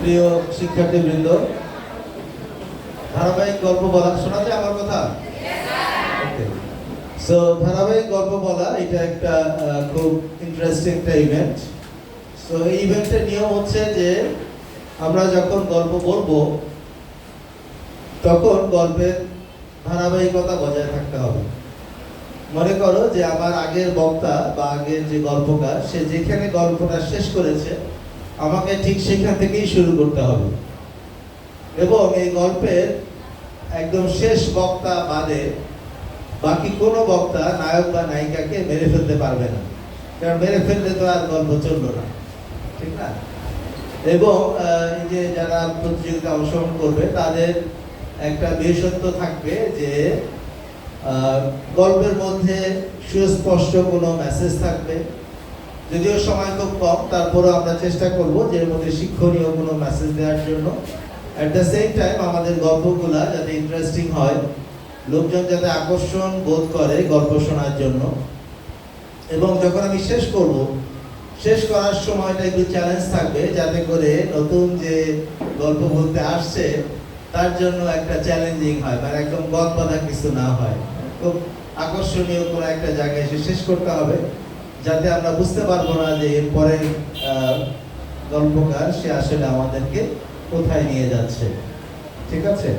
প্রিয় শিক্ষার্থীবৃন্দ, ধারাবাহিক গল্প বলা শোনা যায় আমার কথা? সো ধারাবাহিক গল্প বলা, এটা একটা খুব ইন্টারেস্টিং একটা ইভেন্ট সো এই ইভেন্টের নিয়ম হচ্ছে যে, আমরা যখন গল্প বলব, তখন গল্পের ধারাবাহিকতা বজায় থাকতে হবে। মনে করো যে, আমার আগের বক্তা বা আগের যে গল্পকার, সে যেখানে গল্পটা শেষ করেছে আমাকে ঠিক সেখান থেকেই শুরু করতে হবে। এবং এই গল্পের একদম শেষ বক্তা বাদে বাকি কোনো বক্তা, নায়ক বা নায়িকাকে মেরে ফেলতে পারবে না। কারণ মেরে ফেললে তো আর গল্প চলল না। ঠিক না? এবং এই যে যারা প্রতিযোগিতা অংশগ্রহণ করবে, তাদের একটা বিশেষত্ব থাকবে যে গল্পের মধ্যে সুস্পষ্ট কোনো মেসেজ থাকবে। যদিও সময় খুব কম, তারপরেও আমরা চেষ্টা করব যে মধ্যে শিক্ষণীয় কোনো মেসেজ দেওয়ার জন্য। অ্যাট দ্য সেম টাইম আমাদের গল্পগুলা যাতে ইন্টারেস্টিং হয়, লোকজন যাতে আকর্ষণ বোধ করে গল্প শোনার জন্য। এবং যখন আমি শেষ করব, শেষ করার সময়টা একটু চ্যালেঞ্জ থাকবে, যাতে করে নতুন যে গল্প বলতে আসছে, তার জন্য একটা চ্যালেঞ্জিং হয় মানে একদম বাঁধা কিছু না হয়। খুব আকর্ষণীয় কোনো একটা জায়গায় এসে শেষ করতে হবে। যাতে আমরা বুঝতে পারব না যে এরপরে গল্পকার, সে আসলে আমাদেরকে কোথায় নিয়ে যাচ্ছে। ঠিক আছে?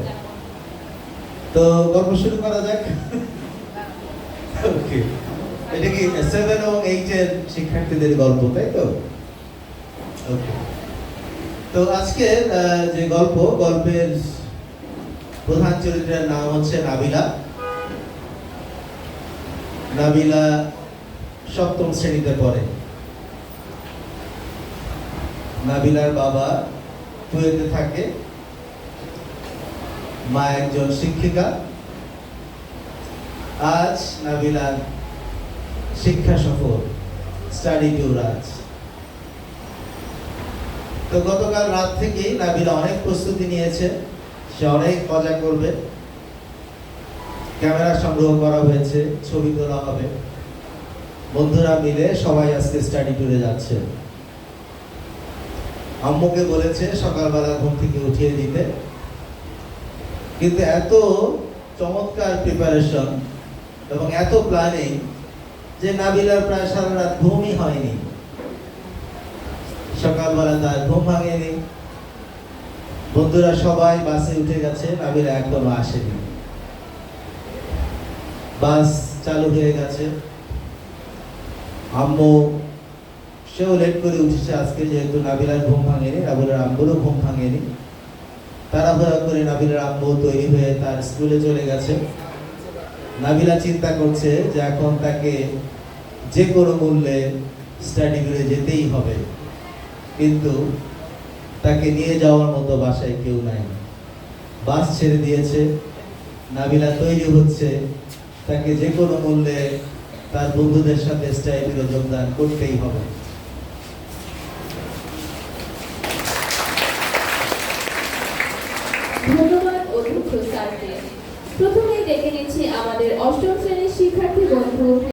তো গল্প শুরু করা যাক। ওকে এটা কি সেভেন এবং এইট এর শিক্ষার্থীদের গল্প, তাই তো? ওকে তো আজকে যে গল্প, গল্পের প্রধান চরিত্রের নাম হচ্ছে নাবিলা। নাবিলা সপ্তম শ্রেণীতে পড়ে। নাবিলার বাবা কুয়েতে থাকে। মা একজন শিক্ষিকা। আজ নাবিলার শিক্ষা সফর, স্টাডি ট্যুর আজ। তো গতকাল রাত থেকেই নাবিলা অনেক প্রস্তুতি নিয়েছে। সে অনেক মজা করবে। ক্যামেরা সংগ্রহ করা হয়েছে, ছবি তোলা হবে। বন্ধুরা মিলে সবাই আজকে স্টাডি ট্যুরে যাচ্ছে। আম্মুকে বলেছে সকালবেলা ঘুম থেকে উঠিয়ে দিতে। কিন্তু এত চমৎকার প্রিপারেশন এবং এত প্ল্যানিং যে নাবিলার প্রায় সারা রাত ঘুমই হয়নি। সকালবেলা তার ঘুম ভাঙেনি। বন্ধুরা সবাই বাসে উঠে গেছে, নাবিলা এখনও আসেনি। বাস চালু হয়ে গেছে। আম্মু, সেও লেট করে উঠেছে আজকে যেহেতু নাবিলার ঘুম ভাঙেনি, নাবিলার আম্মুরও ঘুম ভাঙেনি। তারা তাড়াহুড়া করে নাবিলার আম্মু তৈরি হয়ে তার স্কুলে চলে গেছে। নাবিলা চিন্তা করছে যে এখন তাকে যে কোনো মূল্যে স্টাডি করে যেতেই হবে। কিন্তু তাকে নিয়ে যাওয়ার মতো বাসায় কেউ নাই। বাস ছেড়ে দিয়েছে। নাবিলা তৈরি হচ্ছে। তাকে যে কোনো মূল্যে তার বন্ধুদের সাথে স্টাইলে যোগদান করতেই হবে। প্রথমে দেখে নিচ্ছি আমাদের অষ্টম শ্রেণির শিক্ষার্থী বন্ধু